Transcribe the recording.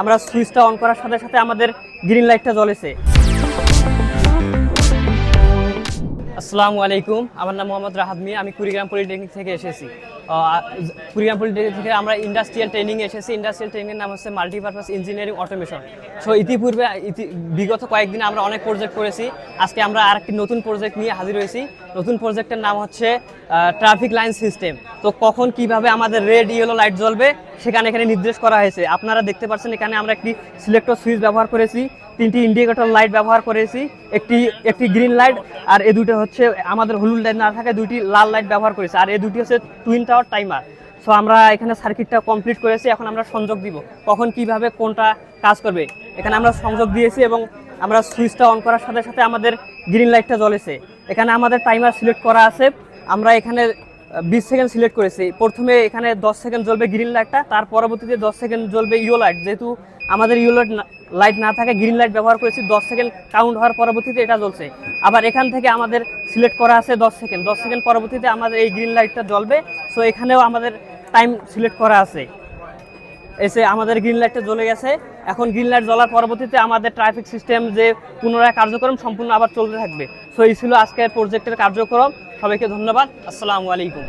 আমরা সুইচটা অন করার সাথে সাথে আমাদের গ্রিন লাইটটা জ্বলেছে। আসসালামু আলাইকুম। আমার নাম মোহাম্মদ রাহাত আমি কুড়িগ্রাম পলিটেকনিক থেকে এসেছি। কুড়িগ্রাম পলিটেকনিক থেকে আমরা ইন্ডাস্ট্রিয়াল ট্রেনিং এসেছি। ইন্ডাস্ট্রিয়াল ট্রেনিংয়ের নাম হচ্ছে মাল্টিপারপাস ইঞ্জিনিয়ারিং অটোমেশন। সো ইতিপূর্বে, ইতি- বিগত কয়েকদিন আমরা অনেক প্রজেক্ট করেছি। আজকে আমরা আরেকটি নতুন প্রজেক্ট নিয়ে হাজির হয়েছি। নতুন প্রজেক্টের নাম হচ্ছে ট্রাফিক লাইন সিস্টেম তো কখন কীভাবে আমাদের রেড ইয়েলো লাইট জ্বলবে, সেখানে এখানে নির্দেশ করা হয়েছে। আপনারা দেখতে পাচ্ছেন, এখানে আমরা একটি সিলেক্টর সুইচ ব্যবহার করেছি। তিনটি ইন্ডিকেটর লাইট ব্যবহার করেছি। একটি একটি গ্রিন লাইট আর এ দুটো হচ্ছে আমাদের হলুদ লাইট না থাকে দুইটি লাল লাইট ব্যবহার করেছে। আর এই দুটি হচ্ছে টুইন টাওয়ার টাইমার সো আমরা এখানে সার্কিটটা কমপ্লিট করেছি, এখন আমরা সংযোগ দিব। কখন কীভাবে কোনটা কাজ করবে। এখানে আমরা সংযোগ দিয়েছি এবং আমরা সুইচটা অন করার সাথে সাথে আমাদের গ্রিন লাইটটা জ্বলেছে। এখানে আমাদের টাইমার সিলেক্ট করা আছে। আমরা এখানে বিশ সেকেন্ড সিলেক্ট করেছি। প্রথমে এখানে দশ সেকেন্ড জ্বলবে গ্রিন লাইটটা, তার পরবর্তীতে দশ সেকেন্ড জ্বলবে ইও লাইট। যেহেতু আমাদের ইও লাইট লাইট না থাকে, গ্রিন লাইট ব্যবহার করেছি, দশ সেকেন্ড কাউন্ট হওয়ার পরবর্তীতে এটা জ্বলছে। আবার এখান থেকে আমাদের সিলেক্ট করা আছে দশ সেকেন্ড। দশ সেকেন্ড পরবর্তীতে আমাদের এই গ্রিন লাইটটা জ্বলবে। সো এখানেও আমাদের টাইম সিলেক্ট করা আছে। এসে আমাদের গ্রিন লাইটটা জ্বলে গেছে। এখন গ্রিন লাইট জ্বলার পরবর্তীতে আমাদের ট্রাফিক সিস্টেম যে পুনরায় কার্যক্রম সম্পূর্ণ আবার চলতে থাকবে। সো এই ছিল আজকের প্রজেক্টের কার্যক্রম। সবাইকে ধন্যবাদ। আসসালামু আলাইকুম।